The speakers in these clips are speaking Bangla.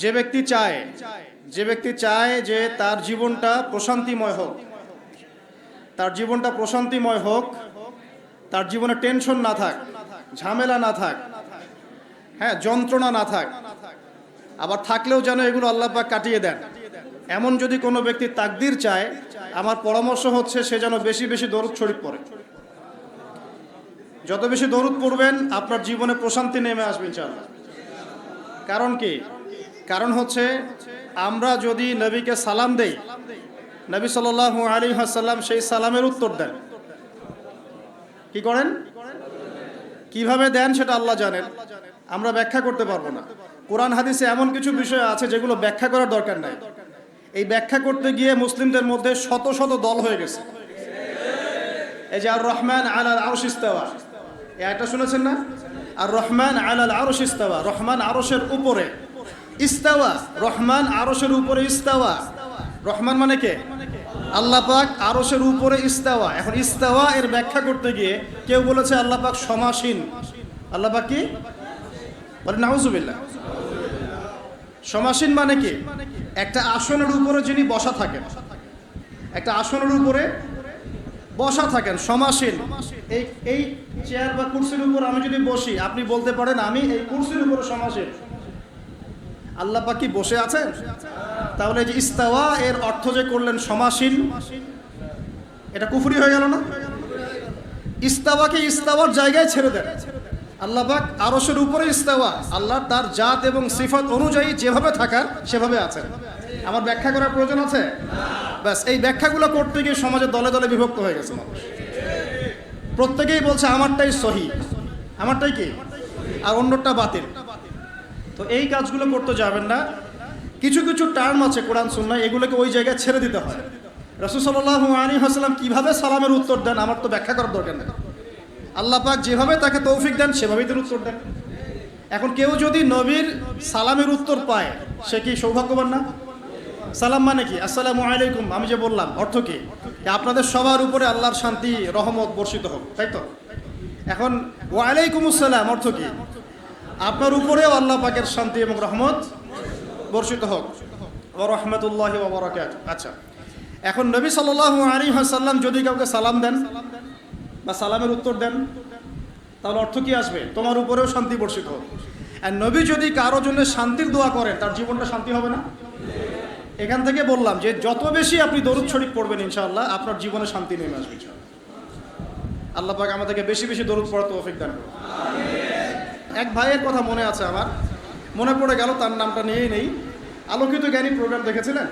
যে ব্যক্তি চায়, যে ব্যক্তি চায় যে তার জীবনটা প্রশান্তিময় হোক, তার জীবনটা প্রশান্তিময় হোক, তার জীবনে টেনশন না থাক, ঝামেলা না থাক হ্যাঁ যন্ত্রণা না থাক, আবার থাকলেও যেন এগুলো আল্লাহ পাক কাটিয়ে দেন। এমন যদি কোনো ব্যক্তি তাকদির চায়, আমার পরামর্শ হচ্ছে সে যেন বেশি বেশি দরুদ শরীফ পড়ে। যত বেশি দরুদ পড়বেন, আপনার জীবনে প্রশান্তি নেমে আসবে ইনশাআল্লাহ। কারণ কি? কারণ হচ্ছে আমরা যদি নবীকে সালাম দেই, নবী সাল্লাল্লাহু আলী হাসাল্লাম সেই সালামের উত্তর দেন। কি করেন? কীভাবে দেন সেটা আল্লাহ জানেন। আমরা ব্যাখ্যা করতে পারব না। কোরআন, হাদিসে এমন কিছু বিষয় আছে যেগুলো ব্যাখ্যা করার দরকার নাই। এই ব্যাখ্যা করতে গিয়ে মুসলিমদের মধ্যে শত শত দল হয়ে গেছে। এই যে আর রহমান আলাল আরশ ইস্তাওয়া। আয়টা শুনেছেন না? আর রহমান আলাল আরশ ইস্তাওয়া। রহমান আরশের উপরে ইস্তাওয়া, রহমান আরশের উপরে ইস্তাওয়া। রহমান মানে কে? আল্লাহ পাক আরশের উপরে ইস্তাওয়া। এখন ইস্তাওয়া এর ব্যাখ্যা করতে গিয়ে কেউ বলেছে আল্লাহ পাক সমাসীন। আল্লাহ পাক কি? বলে নাউজুবিল্লাহ। সমাসীন মানে কি? একটা আসনের উপরে যিনি বসা থাকেন। একটা আসনের উপরে বসা থাকেন, সমাসীন। এই এই চেয়ার বা কুর্সির উপর আমি যদি বসি, আপনি বলতে পারেন, আমি এই কুর্সির উপরে সমাসীন। আল্লাহ পাক বসে আছেন? তাহলে যে ইস্তাওয়া, এর অর্থ যে করলেন সমাসীন, এটা কুফরি হয়ে গেল না? ইস্তাওয়াকে ইস্তাওয়ার জায়গায় ছেড়ে দেন। আল্লাহ পাক আরশের উপরে ইস্তাওয়া, আল্লাহ তার জাত এবং সিফত অনুযায়ী যেভাবে থাকার, সেভাবে আছেন। আমার ব্যাখ্যা করার প্রয়োজন আছে? ব্যাস, এই ব্যাখ্যাগুলো করতে গিয়ে সমাজে দলে দলে বিভক্ত হয়ে গেছে মানুষ। প্রত্যেকেই বলছে, আমারটাই সহি। আমারটাই কি? আর অন্যটা বাতিল। তো এই কাজগুলো করতে যাবেন না। কিছু কিছু টার্ম আছে কোরআন সুন্না এগুলোকে ওই জায়গায় ছেড়ে দিতে হয়। রসুল সাল্লাহ আলী হাসলাম কীভাবে সালামের উত্তর দেন, আমার তো ব্যাখ্যা করার দরকার নেই। আল্লাহ পাক যেভাবে তাকে তৌফিক দেন, সেভাবেই তার উত্তর দেন। এখন কেউ যদি নবীর সালামের উত্তর পায়, সে কি সৌভাগ্যবান না? সালাম মানে কি? আসসালামু আলাইকুম, আমি যে বললাম, অর্থ কি? আপনাদের সবার উপরে আল্লাহর শান্তি, রহমত বর্ষিত হোক, তাই তো? এখন, ওয়ালাইকুম আসসালাম, অর্থ কি? আপনার উপরেও আল্লাহ পাকের শান্তি এবং রহমত বর্ষিত হোক। ও রহমতুল্লাহ আচ্ছা এখন নবী সাল্লাল্লাহু আলাইহি ওয়াসাল্লাম যদি কাউকে সালাম দেন বা সালামের উত্তর দেন, তাহলে অর্থ কি আসবে? তোমার উপরেও শান্তি বর্ষিত হোক। আর নবী যদি কারও জন্য শান্তির দোয়া করেন, তার জীবনটা শান্তি হবে না? এখান থেকে বললাম যে যত বেশি আপনি দরুদ শরীফ পড়বেন ইনশাআল্লাহ, আপনার জীবনে শান্তি নেমে আসবে আল্লাহ পাক আমাদেরকে বেশি বেশি দরুদ পড়াতে তৌফিক দান করুন। এক ভাইয়ের কথা মনে আছে আমার। মনে পড়ে গেল তার নামটা নিয়েই নেই। আলোকিত জ্ঞানী প্রোগ্রাম দেখেছিলেন?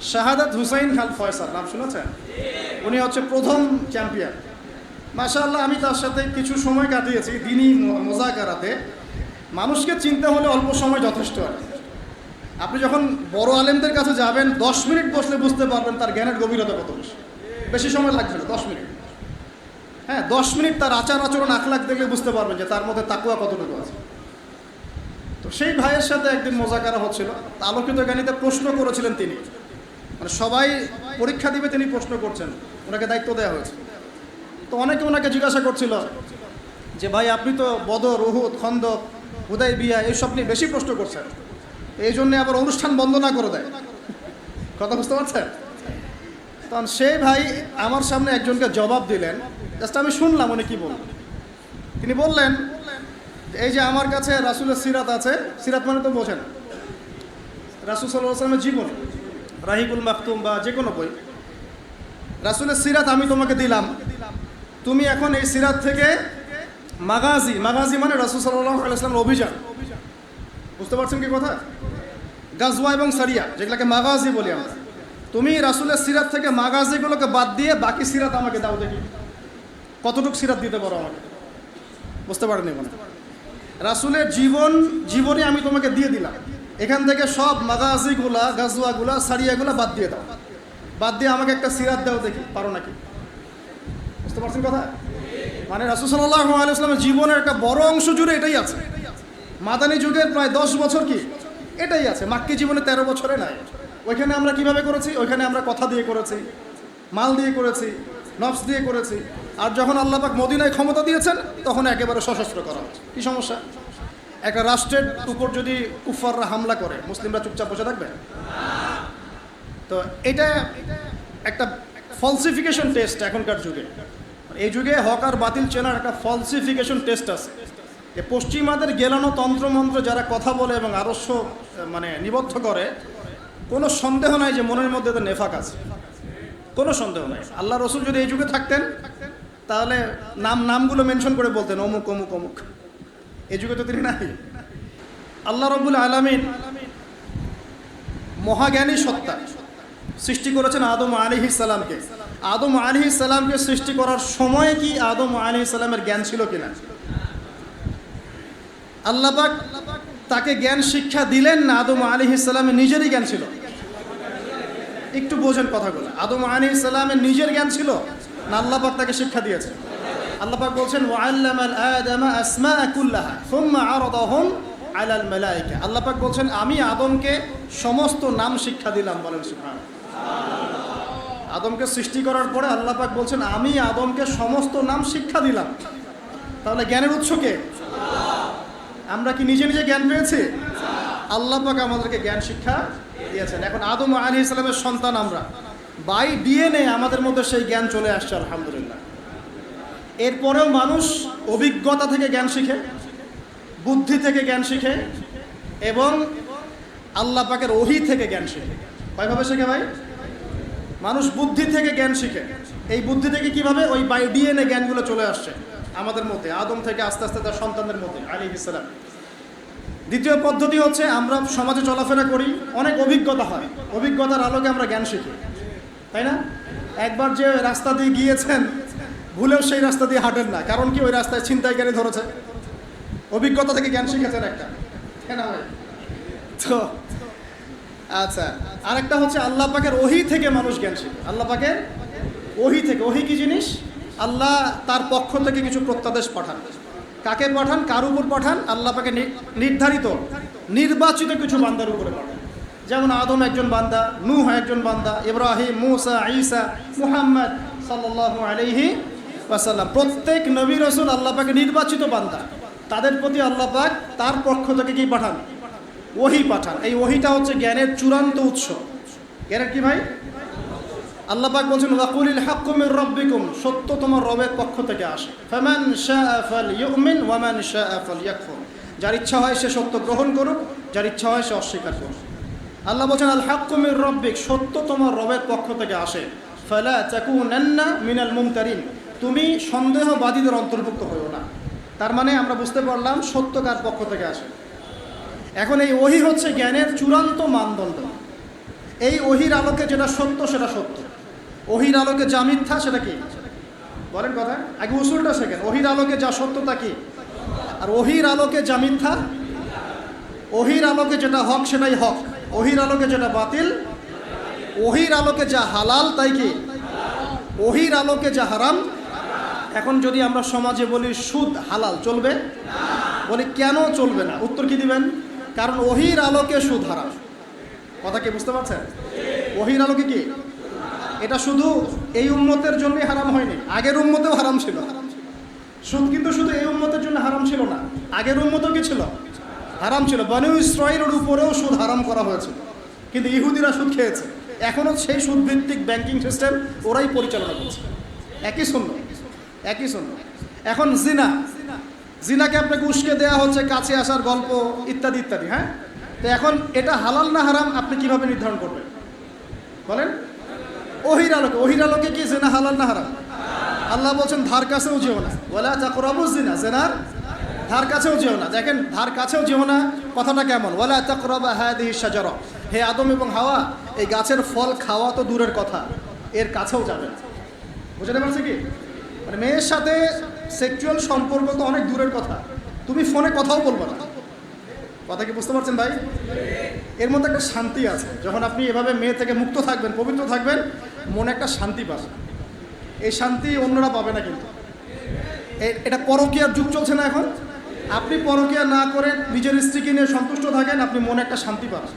শাহাদাত হুসাইন খান ফয়সাল, নাম শুনেছেন? উনি হচ্ছে প্রথম চ্যাম্পিয়ন মাশাআল্লাহ, আমি তার সাথে কিছু সময় কাটিয়েছি দিনই মোজাকারাতে। মানুষকে চিনতে হলে অল্প সময় যথেষ্ট আর। আপনি যখন বড় আলেমদের কাছে যাবেন, দশ মিনিট বসলে বুঝতে পারবেন তার জ্ঞানের গভীরতা কত বেশি। বেশি সময় লাগবে না, দশ মিনিট। হ্যাঁ দশ মিনিট তার আচার আচরণ, আখলাখ দেখলে বুঝতে পারবেন যে তার মধ্যে তাকুয়া কতটুকু আছে। তো সেই ভাইয়ের সাথে একদিন মোজাকারা হচ্ছিল। আলোকিত জ্ঞানীতে প্রশ্ন করেছিলেন তিনি। মানে সবাই পরীক্ষা দিবে তিনি প্রশ্ন করছেন। ওনাকে দায়িত্ব দেওয়া হয়েছে। তো অনেকে ওনাকে জিজ্ঞাসা করছিল যে, ভাই, আপনি তো বদর, উহুদ খন্দক হুদাই বিয়া এইসব নিয়ে বেশি প্রশ্ন করছেন। এই জন্যে আবার অনুষ্ঠান বন্ধ না করে দেয়। কথা বুঝতে পারছেন? তখন সেই ভাই আমার সামনে একজনকে জবাব দিলেন। জাস্ট আমি শুনলাম উনি কি বললেন। তিনি বললেন, এই যে আমার কাছে রাসুলের সিরাত আছে, সিরাত মানে তো বোঝেন। রাসুল সাল্লাহ আসলামের জীবন, রাহিকুল মাকতুম বা যে কোনো বই। রাসুলের সিরাত আমি তোমাকে দিলাম। তুমি এখন এই সিরাত থেকে মাগাজি মাগাজি মানে রাসুল সাল্লাহ আলাইসলামের অভিযান। বুঝতে পারছেন কি কথা? গাজওয়া এবং সারিয়া, যেগুলোকে মাগাজি বলি আমরা। তুমি রাসুলের সিরাত থেকে মাগাজিগুলোকে বাদ দিয়ে বাকি সিরাত আমাকে দাও দেখি। কতটুকু সিরাত দিতে পারো আমাকে? বুঝতে পারেনি মনে রাসুলের জীবন, জীবনে আমি তোমাকে দিয়ে দিলাম। এখান থেকে সব মাগাজিগুলা, গাজওয়াগুলা, সারিয়াগুলা বাদ দিয়ে দাও। বাদ দিয়ে আমাকে একটা সিরাত দাও দেখি, পারো নাকি? বুঝতে পারছেন কথা? মানে রাসুল সাল্লাহ আলাইসলামের জীবনের একটা বড় অংশ জুড়ে এটাই আছে। মাদানী যুগের প্রায় দশ বছর কি? এটাই আছে। মাক্কি জীবনে তেরো বছরে নাই। ওইখানে আমরা কীভাবে করেছি? ওইখানে আমরা কথা দিয়ে করেছি, মাল দিয়ে করেছি নফস দিয়ে করেছি। আর যখন আল্লাহ পাক মদিনায় ক্ষমতা দিয়েছেন তখন একেবারে সশস্ত্র করা হচ্ছে। কী সমস্যা? একটা রাষ্ট্রের উপর যদি কুফাররা হামলা করে মুসলিমরা চুপচাপ বসে থাকবে? তো এটা একটা ফলসিফিকেশন টেস্ট এখনকার যুগে। এই যুগে হক আর বাতিল চেনার একটা ফলসিফিকেশন টেস্ট আছে। যে পশ্চিমাদের গেলানো তন্ত্রমন্ত্র যারা কথা বলে এবং আহ, মানে নিবদ্ধ করে কোনো সন্দেহ নাই যে মনের মধ্যে তো নেফাক আছে। কোনো সন্দেহ নাই। আল্লাহ রসুল যদি এই যুগে থাকতেন, তাহলে নাম, নামগুলো মেনশন করে বলতেন, অমুক অমুক অমুক। এই যুগে তো তিনি নাই। আল্লাহ রব্বুল আলমিন মহাজ্ঞানী সত্তা সৃষ্টি করেছেন আদম আলী সালামকে। আদম আলী সালামকে সৃষ্টি করার সময় কি আদম আলী সালামের জ্ঞান ছিল কিনা? আল্লাপাক তাকে জ্ঞান শিক্ষা দিলেন না, আদম আলী সালামের নিজেরই জ্ঞান ছিল। একটু বোঝেন কথাগুলো। আদম আলী সালামের নিজের জ্ঞান ছিল না আল্লাপাক তাকে শিক্ষা দিয়েছে? আল্লাপাক বলছেন আল্লাপাক বলছেন, আমি আদমকে সমস্ত নাম শিক্ষা দিলাম। বলেন সুবহান আদমকে সৃষ্টি করার পরে আল্লাপাক বলছেন, আমি আদমকে সমস্ত নাম শিক্ষা দিলাম। তাহলে জ্ঞানের উৎস কে? আমরা কি নিজে নিজে জ্ঞান পেয়েছি? আল্লাহ পাক আমাদেরকে জ্ঞান শিক্ষা দিয়েছেন। এখন আদম আলী ইসলামের সন্তান আমরা। বাই ডিএনএ আমাদের মধ্যে সেই জ্ঞান চলে আসছে, আলহামদুলিল্লাহ। এরপরেও মানুষ অভিজ্ঞতা থেকে জ্ঞান শিখে, বুদ্ধি থেকে জ্ঞান শিখে এবং আল্লাহ পাকের ওহি থেকে জ্ঞান শিখে। কয়ভাবে শেখে ভাই? মানুষ বুদ্ধি থেকে জ্ঞান শিখে। এই বুদ্ধি থেকে কীভাবে? ওই বাই ডিএনএ জ্ঞানগুলো চলে আসছে আমাদের মধ্যে, আদম থেকে আস্তে আস্তে তার সন্তানদের মধ্যে আলী ইসলাম দ্বিতীয় পদ্ধতি হচ্ছে আমরা সমাজে চলাফেরা করি, অনেক অভিজ্ঞতা হয়। অভিজ্ঞতার আলোকে আমরা জ্ঞান শিখি। তাই না? একবার যে রাস্তা দিয়ে গিয়েছেন, ভুলেও সেই রাস্তা দিয়ে হাঁটেন না। কারণ কি? ওই রাস্তায় ছিনতাইকারী ধরেছে। অভিজ্ঞতা থেকে জ্ঞান শিখেছেন একটা। কেন তো আচ্ছা আরেকটা হচ্ছে আল্লাহ পাকের ওহি থেকে মানুষ জ্ঞান শিখে। আল্লাহ পাকের ওহি থেকে। ওহি কি জিনিস? আল্লাহ তার পক্ষ থেকে কিছু প্রত্যাদেশ পাঠান। কাকে পাঠান? কার উপর পাঠান? আল্লাহ পাকে নির্ধারিত, নির্বাচিত কিছু বান্দার উপরে পাঠান। যেমন আদম একজন বান্দা, নূহ একজন বান্দা, ইব্রাহিম, মুসা, ঈসা, মুহাম্মদ সাল্লাল্লাহু আলাইহি ওয়াসাল্লাম। প্রত্যেক নবী রসুল আল্লাহ পাকে নির্বাচিত বান্দা। তাদের প্রতি আল্লাহ পাক তার পক্ষ থেকে কি পাঠান? ওহি পাঠান। এই ওহিটা হচ্ছে জ্ঞানের চূড়ান্ত উৎস। জ্ঞানের কি ভাই? আল্লাহ পাক বলছেন ওয়াকুলিল হাক্কু মির রাব্বিকুম সত্য তোমার রবের পক্ষ থেকে আসে। ফামান শাআ ফালইউমিন ওয়া মান শাআ ফালইয়াকফুর যার ইচ্ছা হয় সে সত্য গ্রহণ করুক, যার ইচ্ছা হয় সে অস্বীকার করুক। আল্লাহ বলছেন, আল হাক্কু মির রাব্বিক সত্য তোমার রবের পক্ষ থেকে আসে। ফালা তাকুনান্না মিনাল মুমতারিন তুমি সন্দেহবাদীদের অন্তর্ভুক্ত হইও না। তার মানে আমরা বুঝতে পারলাম সত্য কার পক্ষ থেকে আসে। এখন এই ওহি হচ্ছে জ্ঞানের চূড়ান্ত মানদণ্ড। এই ওহির আলোকে যেটা সত্য, সেটা সত্য। ওহির আলোকে যা মিথ্যা সেটা কি? বলেন কথা। আগে উসুলটা শেখেন। ওহির আলোকে যা সত্য তা কি? আর ওহির আলোকে যা মিথ্যা? ওহির আলোকে যেটা হক সেটাই হক। ওহির আলোকে যেটা বাতিল? ওহির আলোকে যা হালাল, তাই কি? ওহির আলোকে যা হারাম? এখন যদি আমরা সমাজে বলি, সুদ হালাল চলবে? বলি, কেন চলবে না? উত্তর কি দিবেন? কারণ ওহির আলোকে সুদ হারাম। কথা কি, বুঝতে পারছেন? ওহির আলোকে কি? এটা শুধু এই উম্মতের জন্যই হারাম হয়নি। আগের উম্মতেও হারাম ছিল। সুদ কিন্তু শুধু এই উম্মতের জন্য হারাম ছিল না। আগের উম্মতেও কি ছিল? হারাম ছিল। বানু ইসরায়েলের উপরেও সুদ হারাম করা হয়েছিল কিন্তু ইহুদিরা সুদ খেয়েছে। এখনও সেই সুদভিত্তিক ব্যাংকিং সিস্টেম ওরাই পরিচালনা করছে। একই শূন্য একই শূন্য এখন জিনা। জিনাকে আপনাকে উস্কে দেওয়া হচ্ছে, কাছে আসার গল্প, ইত্যাদি ইত্যাদি হ্যাঁ? তো এখন এটা হালাল না হারাম আপনি কীভাবে নির্ধারণ করবেন? বলেন। ওহির আলোকে ওহির আলোকে কি জেনা হালাল না হারাম? আল্লাহ বলছেন, ধার কাছেও যেও না। বলে চাকরাবু জিনা জেনার ধার কাছেও যেও না। দেখেন, ধার কাছেও যেও না, কথাটা কেমন? ওয়ালা তাকরাবা হাদিহি শাজারা। হে আদম এবং হাওয়া, এই গাছের ফল খাওয়া তো দূরের কথা, এর কাছেও যাবে বুঝতে পারছে কি? মানে মেয়ের সাথে সেক্সুয়াল সম্পর্ক তো অনেক দূরের কথা। তুমি ফোনে কথাও বলব না। কথা কি বুঝতে পারছেন ভাই? এর মধ্যে একটা শান্তি আছে। যখন আপনি এভাবে মেয়ে থেকে মুক্ত থাকবেন, পবিত্র থাকবেন, মনে একটা শান্তি পাবে এই শান্তি অন্যরা পাবে না কিন্তু। এটা পরকীয়ার যুগ চলছে না এখন। আপনি পরকীয়া না করে নিজের স্ত্রীকে নিয়ে সন্তুষ্ট থাকেন, আপনি মনে একটা শান্তি পাবেন।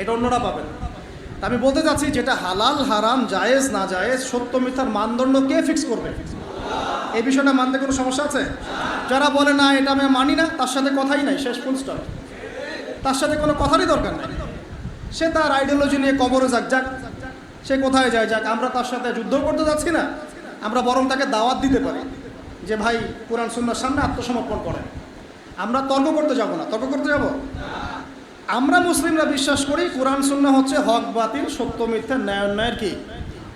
এটা অন্যরা পাবেন আমি বলতে চাচ্ছি, যেটা হালাল, হারাম, জায়েজ, না জায়েজ, সত্য, মিথ্যার মানদণ্ড কে ফিক্স করবে? এই বিষয়টা মানতে কোনো সমস্যা আছে? যারা বলে, না, এটা আমি মানি না, তার সাথে কথাই নাই, শেষ ফুল স্টপ তার সাথে কোনো কথারই দরকার নাই। সে তার আইডিওলজি নিয়ে কবরে যাক যাক। সে কোথায় যায়, যাক। আমরা তার সাথে যুদ্ধ করতে যাচ্ছি না। আমরা বরং তাকে দাওয়াত দিতে পারি যে, ভাই, কোরআন, সুন্নার সামনে আত্মসমর্পণ করেন। আমরা তর্ক করতে যাব না। তর্ক করতে যাব? আমরা মুসলিমরা বিশ্বাস করি কোরআন সুন্না হচ্ছে হক, বাতিল, সত্য, মিথ্যা, ন্যায়, অন্যায়ের কি?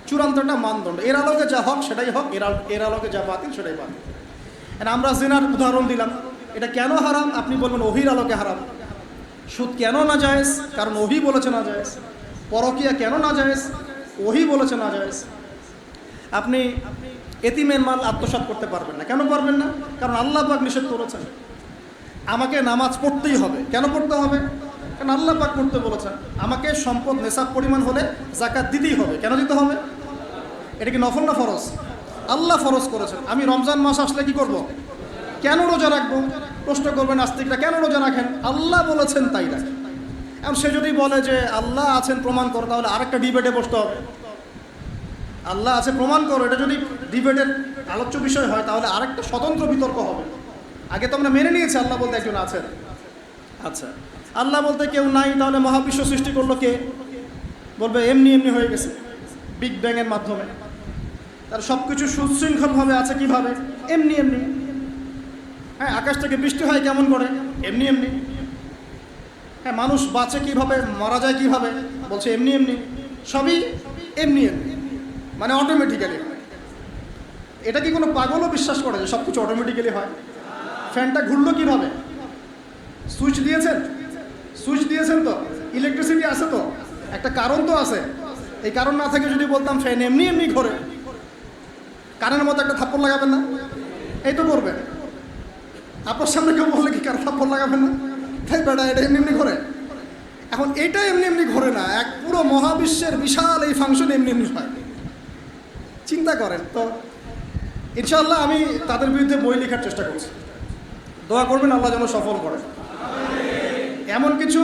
চূড়ান্তটা মানদণ্ড। এর আলোকে যা হক, সেটাই হক। এর এর আলোকে যা বাতিল, সেটাই বাতিল। আমরা জিনার উদাহরণ দিলাম। এটা কেন হারাম? আপনি বলবেন ওহির আলোকে হারাম। সুদ কেন না জায়েজ? কারণ ওহি বলেছে না জায়েজ। পরকিয়া কেন না জায়েজ? ওহি বলেছে না জায়েজ। আপনি এতিমের মাল আত্মসাৎ করতে পারবেন না। কেন পারবেন না? কারণ আল্লাহ পাক নিষেধ করেছেন। আমাকে নামাজ পড়তেই হবে। কেন পড়তে হবে? কারণ আল্লাহ পাক করতে বলেছেন, আমাকে সম্পদ নেশাব পরিমাণ হলে জাকাত দিতেই হবে। কেন দিতে হবে? এটা কি নফল না ফরজ? আল্লাহ ফরজ করেছেন। আমি রমজান মাস আসলে কি করব? কেন রোজা রাখব? প্রশ্ন করবেন, নাস্তিকরা কেন রোজা রাখেন? আল্লাহ বলেছেন তাই রাখেন। এখন সে যদি বলে যে আল্লাহ আছেন, প্রমাণ করো, তাহলে আরেকটা ডিবেটে বসতে হবে। আল্লাহ আছে, প্রমাণ করো। এটা যদি ডিবেটের আলোচ্য বিষয় হয়, তাহলে আরেকটা স্বতন্ত্র বিতর্ক হবে। আগে তো আমরা মেনে নিয়েছি, আল্লাহ বলতে একজন আছেন। আচ্ছা আল্লাহ বলতে কেউ নাই, তাহলে মহাবিশ্ব সৃষ্টি করল কে? বলবে, এমনি এমনি হয়ে গেছে বিগ ব্যাংয়ের মাধ্যমে। তার সব কিছু সুশৃঙ্খলভাবে আছে কীভাবে? এমনি এমনি। হ্যাঁ আকাশ থেকে বৃষ্টি হয় কেমন করে? এমনি এমনি। হ্যাঁ মানুষ বাঁচে কীভাবে, মারা যায় কীভাবে, বলছে এমনি এমনি। সবই এমনি এমনি। মানে অটোমেটিক্যালি এটা কি কোনো পাগলও বিশ্বাস করে যে সব কিছু অটোমেটিক্যালি হয়? ফ্যানটা ঘুরলো কীভাবে? সুইচ দিয়েছেন? সুইচ দিয়েছেন তো? ইলেকট্রিসিটি আছে তো? একটা কারণ তো আছে। এই কারণ না থাকে যদি বলতাম ফ্যান এমনি এমনি ঘোরে। কারেন্টের মতো একটা থাপ্পড় লাগাবেন না? এই তো করবেন। আপনার সামনে কেউ বললে কি কারণ থাপ্পড় লাগাবেন না? তাই বেটা এটা এমনি এমনি ঘোরে। এখন এটা এমনি এমনি ঘোরে না, এক পুরো মহাবিশ্বের বিশাল এই ফাংশন এমনি এমনি হয়। চিন্তা করেন তো, ইনশাআল্লাহ আমি তাদের বিরুদ্ধে বই লেখার চেষ্টা করছি। দোয়া করবেন আল্লাহ যেন সফল করে। এমন কিছু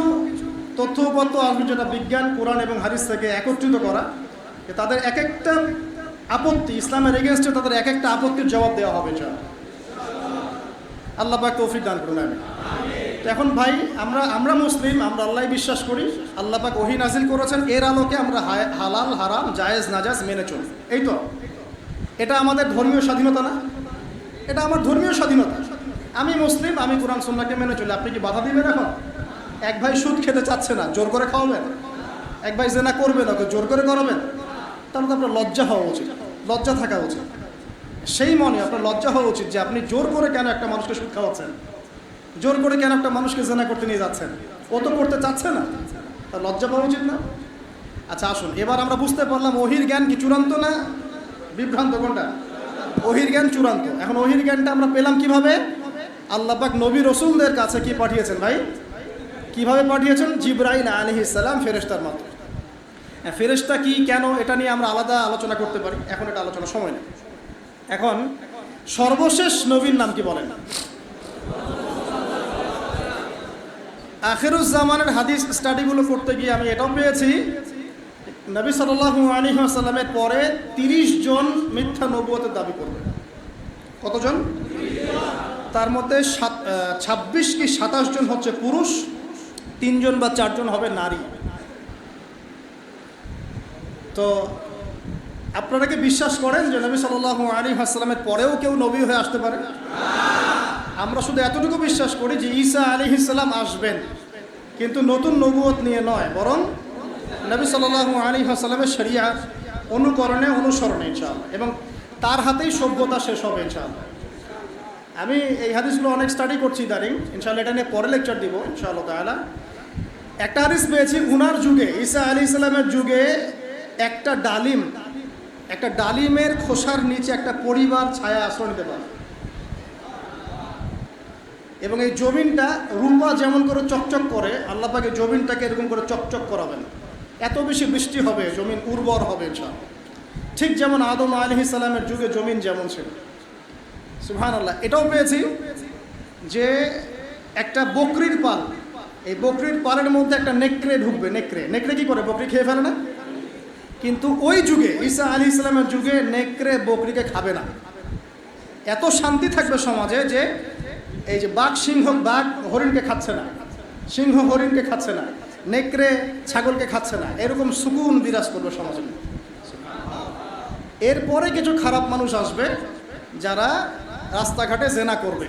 তথ্য উপাত্ত আসবে যেটা বিজ্ঞান, কোরআন এবং হাদিস থেকে একত্রিত করা তাদের এক একটা আপত্তি, ইসলামের এগেনস্টে তাদের এক একটা আপত্তির জবাব দেওয়া হবে, ইনশাআল্লাহ। আল্লাহ পাক তৌফিক দান করুন আমি তো এখন ভাই, আমরা আমরা মুসলিম, আমরা আল্লাহ বিশ্বাস করি, আল্লাহ পাক ওহি নাজিল করেছেন, এর আলোকে আমরা হালাল, হারাম, জায়েজ, নাজাজ মেনে চলি। এই তো, এটা আমাদের ধর্মীয় স্বাধীনতা না? এটা আমার ধর্মীয় স্বাধীনতা। আমি মুসলিম, আমি কোরআন সন্নাকে মেনে চলি। আপনি কি বাধা দিবেন এখন? এক ভাই সুদ খেতে চাচ্ছে না, জোর করে খাওয়াবেন? এক ভাই জেনা করবে না জোর করে করাবেন? তাহলে তো আপনার লজ্জা হওয়া উচিত, লজ্জা থাকা উচিত। সেই মনে আপনার লজ্জা হওয়া উচিত যে আপনি জোর করে কেন একটা মানুষকে সুদ খাওয়াচ্ছেন? জোর করে কেন একটা মানুষকে জেনা করতে নিয়ে যাচ্ছেন? ও তো করতে চাচ্ছে না। তার লজ্জা পাওয়া উচিত না? আচ্ছা আসুন। এবার আমরা বুঝতে পারলাম ওহির জ্ঞান কি চূড়ান্ত না বিভ্রান্ত কোনটা? ওহির জ্ঞান চূড়ান্ত। এখন ওহির জ্ঞানটা আমরা পেলাম কীভাবে? আল্লাহ পাক নবী রসুলদের কাছে কি পাঠিয়েছেন ভাই? কীভাবে পাঠিয়েছেন? জিব্রাইল আলহি ইসালাম ফেরেস্তার হ্যাঁ, ফেরেশতা কি কেন? এটা নিয়ে আমরা আলাদা আলোচনা করতে পারি। এখন এটা আলোচনা সময় নেই। এখন সর্বশেষ নবীর নাম কি বলেন? আখেরুজ্জামানের হাদিস স্টাডিগুলো করতে গিয়ে আমি এটাও পেয়েছি। নবী আলাইহি ওয়াসাল্লামের পরে তিরিশ জন মিথ্যা নবুয়তের দাবি করবে। কতজন? তার মধ্যে সাত ছাব্বিশ কি সাতাশ জন হচ্ছে পুরুষ, তিনজন বা চারজন হবে নারী। তো আপনারা কি বিশ্বাস করেন যে নবী সাল্লাল্লাহু আলী আসসালামের পরেও কেউ নবী হয়ে আসতে পারে? আমরা শুধু এতটুকু বিশ্বাস করি যে ঈসা আলী ইসলাম আসবেন। কিন্তু নতুন নবুয়ত নিয়ে নয়, বরং নবী সাল্লাল্লাহু আলী আসসালামের শরিয়া অনুকরণে অনুসরণে, ইনশাআল্লাহ। এবং তার হাতেই সভ্যতা শেষ হবে, ইনশাআল্লাহ। আমি এই হাদিসগুলো অনেক স্টাডি করছি ইদারিং ইনশাআল্লাহ এটা নিয়ে পরে লেকচার দিব, ইনশাআল্লাহ তাআলা। একটা হাদিস পেয়েছি, উনার যুগে, ঈসা আলী ইসলামের যুগে একটা ডালিম একটা ডালিমের খোসার নিচে একটা পরিবার ছায়া আশ্রয় নিতে পারে এবং এই জমিনটা রূপা যেমন করে চকচক করে, আল্লাহ পাকে জমিনটাকে এরকম করে চকচক করাবেন। এত বেশি বৃষ্টি হবে, জমিন উর্বর হবে ইনশাআল্লাহ। ঠিক যেমন আদম আলহি সালামের যুগে জমিন যেমন ছিল। সুহান আল্লাহ এটাও পেয়েছি যে একটা বকরির পাল, এই বকরির পালের মধ্যে একটা নেকড়ে ঢুকবে, নেকড়ে। নেকড়ে কি করে? বকরি খেয়ে ফেলে না? কিন্তু ওই যুগে, ঈসা আলী ইসলামের যুগে নেকড়ে বকরিকে খাবে না। এত শান্তি থাকবে সমাজে যে এই যে বাঘ, সিংহ, বাঘ হরিণকে খাচ্ছে না। সিংহ হরিণকে খাচ্ছে না। নেকড়ে ছাগলকে খাচ্ছে না। এরকম সুকুন বিরাজ করবে সমাজে। এরপরে কিছু খারাপ মানুষ আসবে যারা রাস্তাঘাটে জেনা করবে।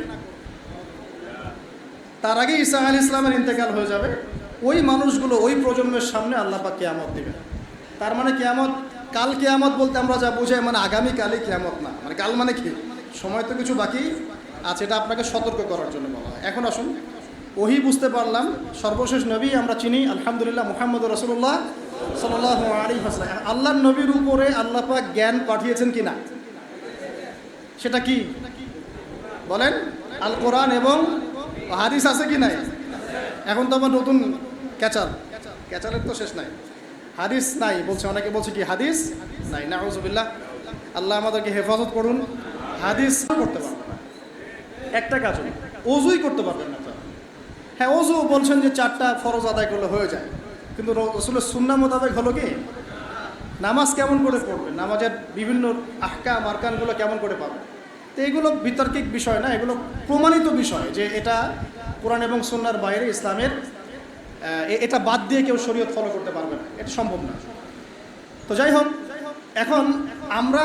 তার আগে ইসা আলী ইসলামের ইন্তেকাল হয়ে যাবে। ওই মানুষগুলো ওই প্রজন্মের সামনে আল্লাহ পাক কেয়ামত দেবে তার মানে কেয়ামত, কাল কেয়ামত বলতে আমরা যা বুঝাই মানে আগামী কালই কেয়ামত না। মানে কাল মানে কি? সময় তো কিছু বাকি আছে, এটা আপনাকে সতর্ক করার জন্য বলা হয়। এখন আসুন, ওহি বুঝতে পারলাম, সর্বশেষ নবী আমরা চিনি, আলহামদুলিল্লাহ, মুহাম্মদ রসুল্লাহ সাল্লাহ আলী হাসলাম আল্লাহ নবীর উপরে আল্লাহ পাক জ্ঞান পাঠিয়েছেন কি না সেটা কি? বলেন আল কোরআন এবং হাদিস আছে কি নাই? এখন তো আমার নতুন ক্যাচাল। ক্যাচালের তো শেষ নাই। হাদিস নাই, বলছে, অনেকে বলছে কি হাদিস নাই না হজবিল্লা আল্লাহ আমাদেরকে হেফাজত করুন, হাদিস করতে পারবেন একটা কাজ অজুই করতে পারবেন না হ্যাঁ অজু বলছেন যে চারটা ফরজ আদায় করলে হয়ে যায়, কিন্তু রসুলের সুন্না মোতাবেক হলো কি? নামাজ কেমন করে পড়বে নামাজের বিভিন্ন আহকা মার্কানগুলো কেমন করে পাবে তো এগুলো বিতর্কিক বিষয় না, এগুলো প্রমাণিত বিষয় যে এটা কোরআন এবং সুন্নার বাইরে ইসলামের এটা বাদ দিয়ে কেউ শরীয়ত ফলো করতে পারবে না। এটা সম্ভব না। তো যাই হোক, এখন আমরা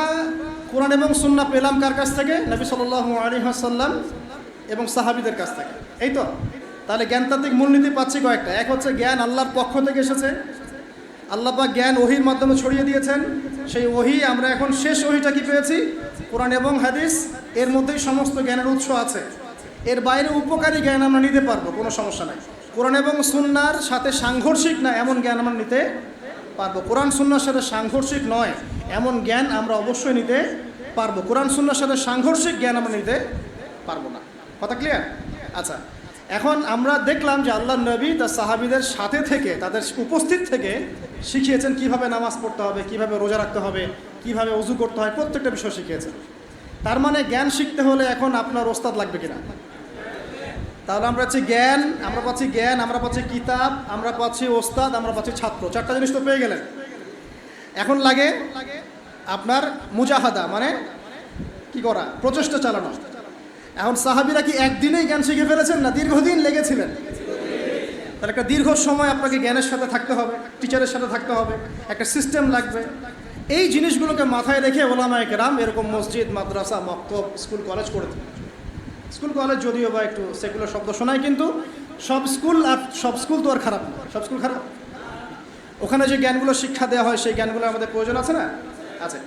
কোরআন এবং সুন্না পেলাম কার কাছ থেকে? নবী সাল্লাহ এবং সাহাবিদের কাছ থেকে। এই তো? তাহলে জ্ঞানতাত্ত্বিক মূলনীতি পাচ্ছি কয়েকটা। এক হচ্ছে জ্ঞান আল্লাহর পক্ষ থেকে এসেছে। আল্লাহ পাক জ্ঞান ওহির মাধ্যমে ছড়িয়ে দিয়েছেন। সেই ওহি, আমরা এখন শেষ ওহিটা কি পেয়েছি? কোরআন এবং হাদিস, এর মধ্যেই সমস্ত জ্ঞানের উৎস আছে। এর বাইরে উপকারী জ্ঞান আমরা নিতে পারব, কোনো সমস্যা নাই। কোরআন এবং সুন্নার সাথে সাংঘর্ষিক না এমন জ্ঞান আমরা নিতে পারব। কোরআন সুন্নার সাথে সাংঘর্ষিক নয়, এমন জ্ঞান আমরা অবশ্যই নিতে পারব। কোরআন সুন্নার সাথে সাংঘর্ষিক জ্ঞান আমরা নিতে পারব না। কথা ক্লিয়ার আচ্ছা এখন আমরা দেখলাম যে আল্লাহ নবী তার সাহাবিদের সাথে থেকে, তাদের উপস্থিত থেকে শিখিয়েছেন কীভাবে নামাজ পড়তে হবে, কীভাবে রোজা রাখতে হবে, কীভাবে অজু করতে হয়, প্রত্যেকটা বিষয় শিখিয়েছেন। তার মানে জ্ঞান শিখতে হলে এখন আপনার ওস্তাদ লাগবে কিনা? তাহলে আমরা পাচ্ছি জ্ঞান, আমরা পাচ্ছি জ্ঞান, আমরা পাচ্ছি কিতাব, আমরা পাচ্ছি ওস্তাদ, আমরা পাচ্ছি ছাত্র। চারটা জিনিস তো পেয়ে গেলেন। এখন লাগে আপনার মুজাহাদা মানে কি করা? প্রচেষ্টা চালানো। এখন সাহাবিরা কি একদিনেই জ্ঞান শিখে ফেলেছেন না দীর্ঘদিন লেগেছিলেন? তাহলে একটা দীর্ঘ সময় আপনাকে জ্ঞানের সাথে থাকতে হবে, টিচারের সাথে থাকতে হবে, একটা সিস্টেম লাগবে। এই জিনিসগুলোকে মাথায় রেখে ওলামায় কেরাম এরকম মসজিদ, মাদ্রাসা, মক্তব, স্কুল, কলেজ করে স্কুল কলেজ যদিও বা একটু সেকুলার শব্দ শোনায়, কিন্তু সব স্কুল আর সব স্কুল তো আর খারাপ না। সব স্কুল খারাপ। ওখানে যে জ্ঞানগুলো শিক্ষা দেওয়া হয়, সেই জ্ঞানগুলো আমাদের প্রয়োজন আছে না? আছে।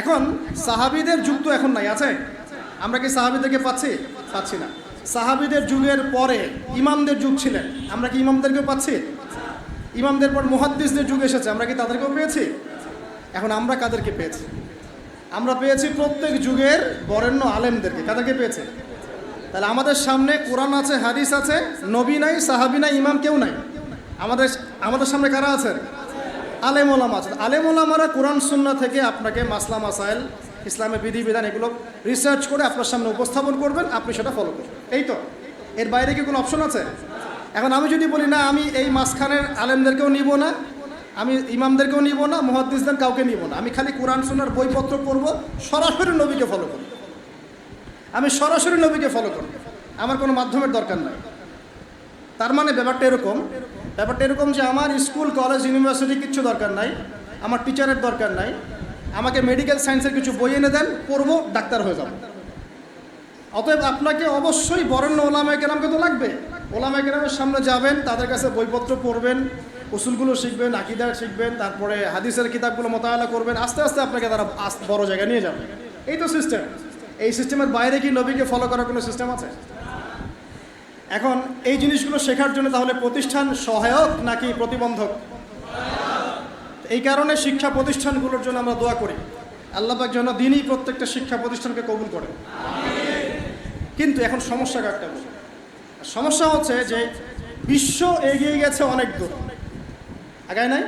এখন সাহাবিদের যুগ তো এখন নাই, আছে? আমরা কি সাহাবিদেরকে পাচ্ছি? পাচ্ছি না। সাহাবিদের যুগের পরে ইমামদের যুগ ছিলেন। আমরা কি ইমামদেরকেও পাচ্ছি? ইমামদের পর মুহাদ্দিসদের যুগ এসেছে। আমরা কি তাদেরকেও পেয়েছি? এখন আমরা কাদেরকে পেয়েছি? আমরা পেয়েছি প্রত্যেক যুগের বরেণ্য আলেমদেরকে। কাদেরকে পেয়েছি? তাহলে আমাদের সামনে কোরআন আছে, হাদিস আছে, নবী নাই, সাহাবি নাই, ইমাম কেউ নাই। আমাদের আমাদের সামনে কারা আছেন আলেম ওলাম আছে। আলেম ওলামারা কোরআন, সুন্না থেকে আপনাকে মাসলা, মাসাইল, ইসলামের বিধিবিধান এগুলো রিসার্চ করে আপনার সামনে উপস্থাপন করবেন, আপনি সেটা ফলো করবেন। এই তো। এর বাইরে কি কোনো অপশন আছে? এখন আমি যদি বলি, না, আমি এই মাঝখানের আলেমদেরকেও নিব না, আমি ইমামদেরকেও নিব না, মুহাদ্দিসদের কাউকে নিব না। আমি খালি কোরআন, সুন্নার বইপত্র পড়ব, সরাসরি নবীকে ফলো করব। আমি সরাসরি নবীকে ফলো করব। আমার কোনো মাধ্যমের দরকার নাই। তার মানে ব্যাপারটা এরকম ব্যাপারটা এরকম যে আমার স্কুল, কলেজ, ইউনিভার্সিটি কিচ্ছু দরকার নাই, আমার টিচারের দরকার নাই, আমাকে মেডিকেল সায়েন্সের কিছু বই এনে দেন, পড়ব, ডাক্তার হয়ে যাব। অতএব আপনাকে অবশ্যই বরেণ্য ওলামায় কেরামকে তো লাগবে। ওলামায় কেরামের সামনে যাবেন, তাদের কাছে বইপত্র পড়বেন, উসুলগুলো শিখবেন, আকিদার শিখবেন, তারপরে হাদিসের কিতাবগুলো মোতাবেলা করবেন, আস্তে আস্তে আপনাকে তারা বড় জায়গায় নিয়ে যাবে। এই তো সিস্টেম এই সিস্টেমের বাইরে কি নবীকে ফলো করার কোনো সিস্টেম আছে? এখন এই জিনিসগুলো শেখার জন্য তাহলে প্রতিষ্ঠান সহায়ক নাকি প্রতিবন্ধক? এই কারণে শিক্ষা প্রতিষ্ঠানগুলোর জন্য আমরা দোয়া করি। আল্লাহবাক যেন দিনই প্রত্যেকটা শিক্ষা প্রতিষ্ঠানকে কবুল করে কিন্তু এখন সমস্যা বলি। সমস্যা হচ্ছে যে বিশ্ব এগিয়ে গেছে অনেক দূর। আগায় নাই?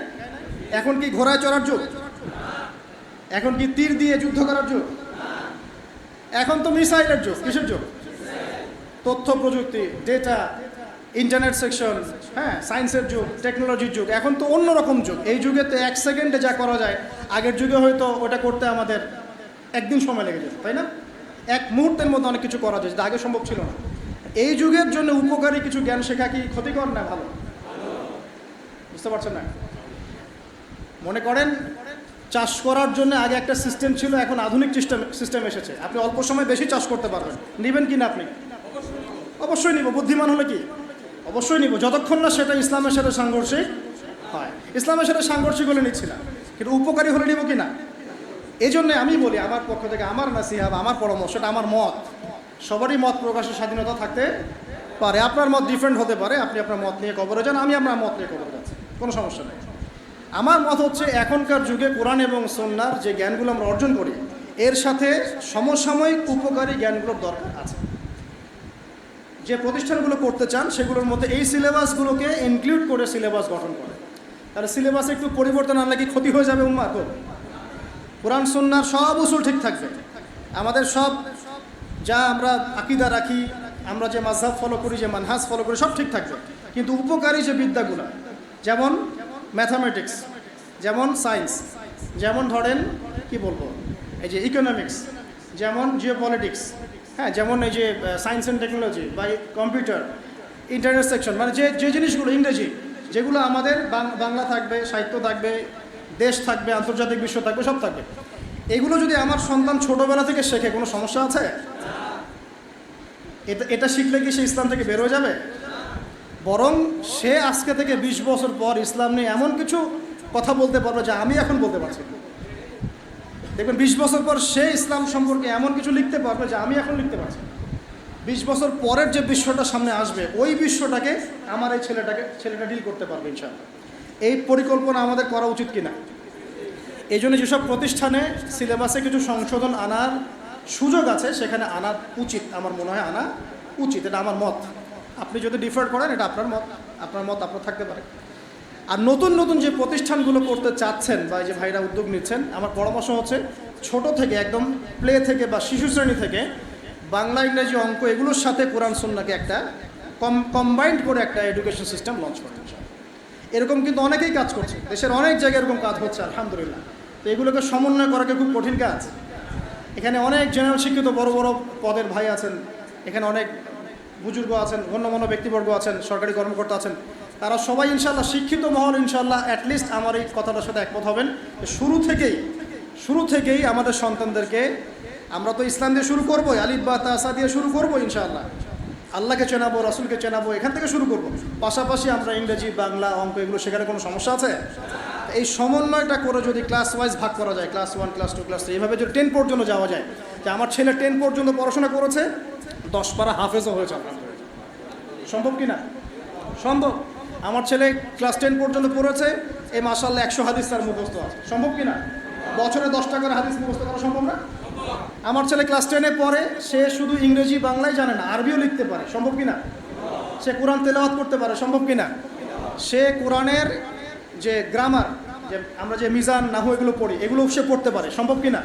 এখন কি ঘোড়ায় চড়ার যুগ এখন কি তীর দিয়ে যুদ্ধ করার যুগ এখন তো মিসাইলের যুগ, কিসের যুগ? তথ্য, প্রযুক্তি ডেটা ইন্টারনেট সেকশন হ্যাঁ সায়েন্সের যুগ টেকনোলজির যুগ, এখন তো অন্যরকম যুগ। এই যুগে তো এক সেকেন্ডে যা করা যায়, আগের যুগে হয়তো ওটা করতে আমাদের একদিন সময় লেগে যেত, তাই না? এক মুহূর্তের মধ্যে অনেক কিছু করা যায়, যেটা আগে সম্ভব ছিল না। এই যুগের জন্য উপকারী কিছু জ্ঞান শেখা কি ক্ষতিকর না ভালো? বুঝতে পারছেন না? মনে করেন চাষ করার জন্য আগে একটা সিস্টেম ছিল, এখন আধুনিক সিস্টেম সিস্টেম এসেছে। আপনি অল্প সময় বেশি চাষ করতে পারবেন। নেবেন কি না আপনি? অবশ্যই নিব। বুদ্ধিমান হলে কি? অবশ্যই নিব। যতক্ষণ না সেটা ইসলামের সাথে সাংঘর্ষিক হয়। ইসলামের সাথে সাংঘর্ষিক হলে নিচ্ছি না। কিন্তু উপকারী হলে নিব কি না এই জন্যে আমি বলি, আমার পক্ষ থেকে আমার নাসিহা আমার পরামর্শ, এটা আমার মত। সবারই মত প্রকাশের স্বাধীনতা থাকতে পারে। আপনার মত ডিফারেন্ট হতে পারে। আপনি আপনার মত নিয়ে কবরে যান আমি আমার মত নিয়ে কবরে যাচ্ছি কোনো সমস্যা নেই। আমার মত হচ্ছে এখনকার যুগে কোরআন এবং সন্ন্যার যে জ্ঞানগুলো আমরা অর্জন করি, এর সাথে সমসাময়িক উপকারী জ্ঞানগুলোর দরকার আছে। যে প্রতিষ্ঠানগুলো করতে চান, সেগুলোর মধ্যে এই সিলেবাসগুলোকে ইনক্লুড করে সিলেবাস গঠন করে। তাহলে সিলেবাসে একটু পরিবর্তন আনলে কি ক্ষতি হয়ে যাবে উম্মা তো কোরআন সন্ন্যার সব উসুল ঠিক থাকবে। আমাদের সব যা আমরা আকিদা রাখি, আমরা যে মাঝহাব ফলো করি, যে মানহাজ ফলো করি, সব ঠিক থাকবে। কিন্তু উপকারী যে বিদ্যাগুলো, যেমন ম্যাথামেটিক্স যেমন সায়েন্স যেমন ধরেন, কি বলব? এই যে ইকোনমিক্স যেমন জিওপলিটিক্স হ্যাঁ যেমন এই যে সায়েন্স অ্যান্ড টেকনোলজি বা কম্পিউটার ইন্টারনেট সেকশন মানে যে যে জিনিসগুলো, ইংরেজি, যেগুলো আমাদের বাংলা থাকবে, সাহিত্য থাকবে, দেশ থাকবে, আন্তর্জাতিক বিশ্ব থাকবে, সব থাকবে। এগুলো যদি আমার সন্তান ছোটোবেলা থেকে শেখে, কোনো সমস্যা আছে? এটা এটা শিখলে কি সে ইসলাম থেকে বের হয়ে যাবে? বরং সে আজকে থেকে ২০ বছর পর ইসলাম নিয়ে এমন কিছু কথা বলতে পারবে যা আমি এখন বলতে পারছি। দেখবেন বিশ বছর পর সে ইসলাম সম্পর্কে এমন কিছু লিখতে পারবে যা আমি এখন লিখতে পারছি। বিশ বছর পরের যে বিশ্বটা সামনে আসবে, ওই বিশ্বটাকে আমার এই ছেলেটাকে, ছেলেটা ডিল করতে পারবে ইনশাআল্লাহ। এই পরিকল্পনা আমাদের করা উচিত কিনা? এই জন্য যেসব প্রতিষ্ঠানে সিলেবাসে কিছু সংশোধন আনার সুযোগ আছে, সেখানে আনা উচিত। আমার মনে হয় আনা উচিত। এটা আমার মত। আপনি যদি ডিফার করেন, এটা আপনার মত আপনার মত, আপনার থাকতে পারে। আর নতুন নতুন যে প্রতিষ্ঠানগুলো করতে চাচ্ছেন বা এই যে ভাইরা উদ্যোগ নিচ্ছেন, আমার পরামর্শ হচ্ছে ছোট থেকে একদম প্লে থেকে বা শিশু শ্রেণি থেকে বাংলা, ইংরেজি অঙ্ক এগুলোর সাথে কোরআন, সন্নাকে একটা কম কম্বাইন্ড করে একটা এডুকেশন সিস্টেম লঞ্চ করতে এরকম কিন্তু অনেকেই কাজ করছে। দেশের অনেক জায়গায় এরকম কাজ হচ্ছে, আলহামদুলিল্লাহ। তো এগুলোকে সমন্বয় করা কি খুব কঠিন কাজ। এখানে অনেক জেনারেল শিক্ষিত বড় বড় পদের ভাই আছেন। এখানে অনেক বুজুর্গ আছেন, গণ্যমান্য ব্যক্তিবর্গ আছেন, সরকারি কর্মকর্তা আছেন, তারা সবাই ইনশাল্লাহ শিক্ষিত মহল ইনশাল্লাহ অ্যাটলিস্ট আমার এই কথাটার সাথে একমত হবেন। শুরু থেকেই শুরু থেকেই আমাদের সন্তানদেরকে আমরা তো ইসলাম দিয়ে শুরু করব, আলিফ বা তাসা দিয়ে শুরু করব ইনশাআল্লাহ। আল্লাহকে চেনাবো, রাসুলকে চেনাবো, এখান থেকে শুরু করব। পাশাপাশি আমরা ইংরেজি, বাংলা, অঙ্ক এগুলো সেখানে কোনো সমস্যা আছে? এই সমন্বয়টা করে যদি ক্লাস ওয়াইজ ভাগ করা যায় class one class two class three এইভাবে যদি টেন পর্যন্ত যাওয়া যায়, যে আমার ছেলে টেন পর্যন্ত পড়াশোনা করেছে দশ পারা হাফেজও হয়েছে সম্ভব কি না? সম্ভব। আমার ছেলে ক্লাস টেন পর্যন্ত পড়েছে, এই মাসাল্লাহ একশো হাদিস তার মুখস্থ আছে। সম্ভব কি না? বছরে দশটা করে হাদিস মুখস্থ করা সম্ভব না? আমার ছেলে ক্লাস টেনে পড়ে, সে শুধু ইংরেজি বাংলায় জানে না, আরবিও লিখতে পারে। সম্ভব কি না? সে কোরআন তেলাওয়াত করতে পারে, সম্ভব কি না? সে কোরআনের যে গ্রামার যে আমরা যে মিজান, নাহু এগুলো পড়ি, এগুলো সে পড়তে পারে, সম্ভব কি না?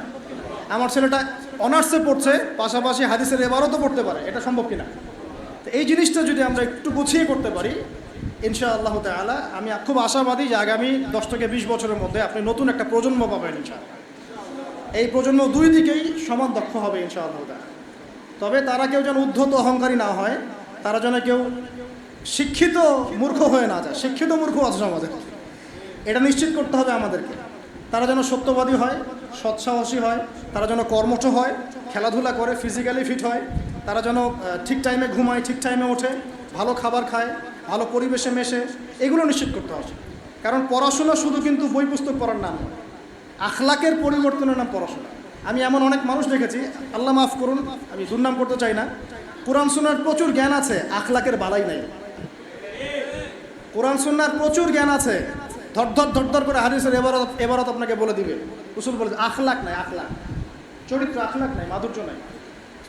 আমার ছেলেটা অনার্সে পড়ছে, পাশাপাশি হাদিসের এবারও পড়তে পারে। এটা সম্ভব কি না তো এই জিনিসটা যদি আমরা একটু গুছিয়ে করতে পারি ইনশা আল্লাহ তালা আমি খুব আশাবাদী যে আগামী দশ থেকে বিশ বছরের মধ্যে আপনি নতুন একটা প্রজন্ম পাবেন ইনশাআল্লাহ। এই প্রজন্ম দুই দিকেই সমান দক্ষ হবে ইনশাআল্লাহ তাআলা। তবে তারা কেউ যেন উদ্ধত অহংকারী না হয়, তারা যেন কেউ শিক্ষিত মূর্খ হয়ে না যায়। শিক্ষিত মূর্খ আছে সমাজে। এটা নিশ্চিত করতে হবে আমাদেরকে। তারা যেন সত্যবাদী হয় সৎসাহসী হয়, তারা যেন কর্মঠ হয়, খেলাধুলা করে ফিজিক্যালি ফিট হয়, তারা যেন ঠিক টাইমে ঘুমায়, ঠিক টাইমে ওঠে, ভালো খাবার খায়, ভালো পরিবেশে মেশে, এগুলো নিশ্চিত করতে হবে কারণ পড়াশোনা শুধু কিন্তু বই পুস্তক পড়ার নাম। আখলাকের পরিবর্তনের নাম পড়াশোনা আমি এমন অনেক মানুষ দেখেছি, আল্লাহ মাফ করুন, আমি দুর্নাম করতে চাই না, কোরআন, সুন্নার প্রচুর জ্ঞান আছে, আখলাকের বালাই নাই কোরআন, সুন্নার প্রচুর জ্ঞান আছে ধর ধর করে হাদিসের এবারত এবারত আপনাকে বলে দিবে। উসুল বলে, আখলাক নাই, আখলাক। চরিত্র আখলাক নাই, মাধুর্য নাই।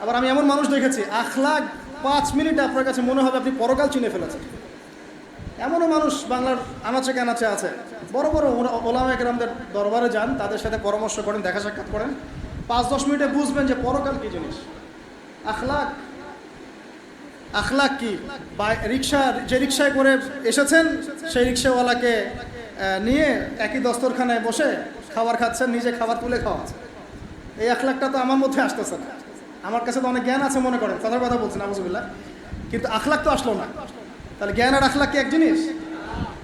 আবার আমি এমন মানুষ দেখেছি, আখলাক পাঁচ মিনিটে আপনার কাছে মনে হবে আপনি পরকাল চিনে ফেলেছেন। এমনও মানুষ বাংলার আনাচে কানাচে আছে। বড় বড় ওলা- ওলামা একরামদের দরবারে যান, তাদের সাথে পরামর্শ করেন, দেখা সাক্ষাৎ করেন। পাঁচ, দশ মিনিটে বুঝবেন যে পরকাল কি জিনিস। আখলাক আখলাক কি? বা রিক্সা, যে রিক্সায় করে এসেছেন, সেই রিক্সাওয়ালাকে নিয়ে একই দস্তরখানায় বসে খাবার খাচ্ছেন, নিজে খাবার তুলে খাওয়াচ্ছেন। এই এক আখলাকটা তো আমার মধ্যে আসতেছে না। আমার কাছে তো অনেক জ্ঞান আছে মনে করেন, কথার কথা বলছেন আবুজুবিল্লাহ কিন্তু আখলাক তো আসলো না। তাহলে জ্ঞান আর আখলাক কি এক জিনিস?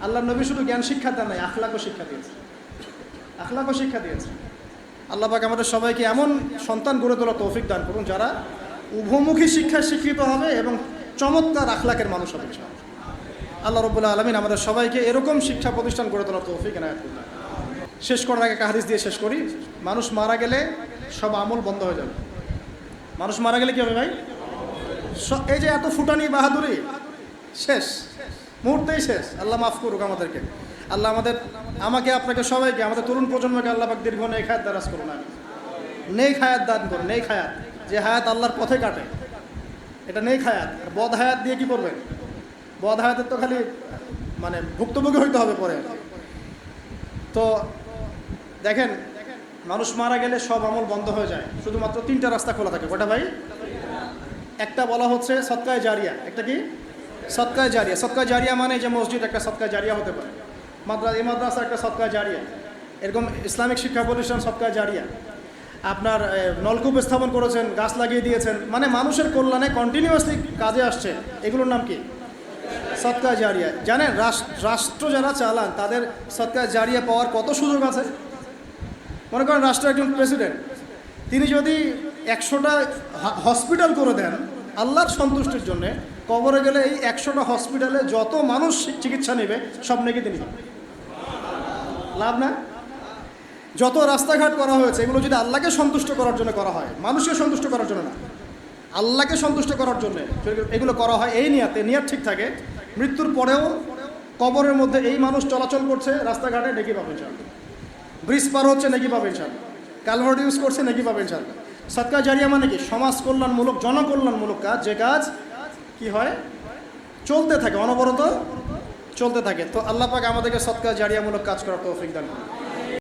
আল্লাহ নবী শুধু জ্ঞান শিক্ষা দেন নাই, আখলাকও শিক্ষা দিয়েছে। আখলাকও শিক্ষা দিয়েছে। আল্লাহ পাক আমাদের সবাইকে এমন সন্তান গড়ে তোলা তৌফিক দান করুন যারা উভমুখী শিক্ষায় শিক্ষিত হবে এবং চমৎকার আখলাকের মানুষ হবে। আল্লাহ রবুল্লাহ আলমিন আমাদের সবাইকে এরকম শিক্ষা প্রতিষ্ঠান গড়ে তোলা তৌফিক এনায়ত করুন। শেষ করার আগে একটা হাদিস দিয়ে শেষ করি। মানুষ মারা গেলে সব আমল বন্ধ হয়ে যাবে। মানুষ মারা গেলে কি হবে ভাই? এই যে এত ফুটানি বাহাদুরি, শেষ। মুহূর্তেই শেষ। আল্লাহ মাফ করুক আমাদেরকে। আল্লাহ আমাদের আমাকে, আপনাকে সবাইকে, আমাদের তরুণ প্রজন্মকে আল্লাহ পাক দীর্ঘ নেই খায়াত দারাজ করুন আমি নেই খায়াত দান করুন নেই খায়াত যে হায়াত আল্লাহর পথে কাটে, এটা নেই খায়াত বদ হায়াত দিয়ে কি করবেন? বদ হায়াতের তো খালি মানে ভুক্তভোগী হইতে হবে পরে। তো দেখেন, মানুষ মারা গেলে সব আমল বন্ধ হয়ে যায়। শুধুমাত্র তিনটা রাস্তা খোলা থাকে। কটা ভাই? একটা বলা হচ্ছে সৎকায় জারিয়া। একটা কি? সৎকায় জারিয়া। সৎকায় জারিয়া মানে যে মসজিদ, একটা সৎকায় জারিয়া হতে পারে। মাদ্রাস এই মাদ্রাসা একটা সৎকায় জারিয়া। এরকম ইসলামিক শিক্ষা প্রতিষ্ঠান সৎকায় জারিয়া। আপনার নলকূপ স্থাপন করেছেন, গাছ লাগিয়ে দিয়েছেন। মানে মানুষের কল্যাণে কন্টিনিউয়াসলি কাজে আসছে। এগুলোর নাম কি? সৎকার জারিয়া। জানেন রাষ্ট্র যারা চালান, তাদের সৎকার জারিয়া পাওয়ার কত সুযোগ আছে? মনে করেন রাষ্ট্রের একজন প্রেসিডেন্ট তিনি যদি একশোটা হসপিটাল করে দেন, আল্লাহর সন্তুষ্টির জন্য কবরে গেলে এই একশোটা হসপিটালে যত মানুষ চিকিৎসা নেবে, সব নাকি তিনি। লাভ না? যত রাস্তাঘাট করা হয়েছে, এগুলো যদি আল্লাহকে সন্তুষ্ট করার জন্য করা হয়, মানুষকে সন্তুষ্ট করার জন্য না। আল্লাহকে সন্তুষ্ট করার জন্য। এগুলো করা হয় এই নিয়াতে, নিয়াত ঠিক থাকে। মৃত্যুর পরেও কবরের মধ্যে এই মানুষ চলাচল করছে, রাস্তাঘাটে ডেকে পাবেন ইনশাআল্লাহ। ব্রিজ পার হচ্ছে, নাকি পাবেন ইনশাআল্লাহ। কালভার্ট ইউজ করছে, নাকি পাবেন ইনশাআল্লাহ। সৎকা জারিয়া মানে কি? সমাজ কল্যাণমূলক, জনকল্যাণমূলক কাজ। যে কাজ কি হয়? চলতে থাকে, অনবরত চলতে থাকে। তো আল্লাহ পাক আমাদেরকে সৎকা জারিয়ামূলক কাজ করার তৌফিক দান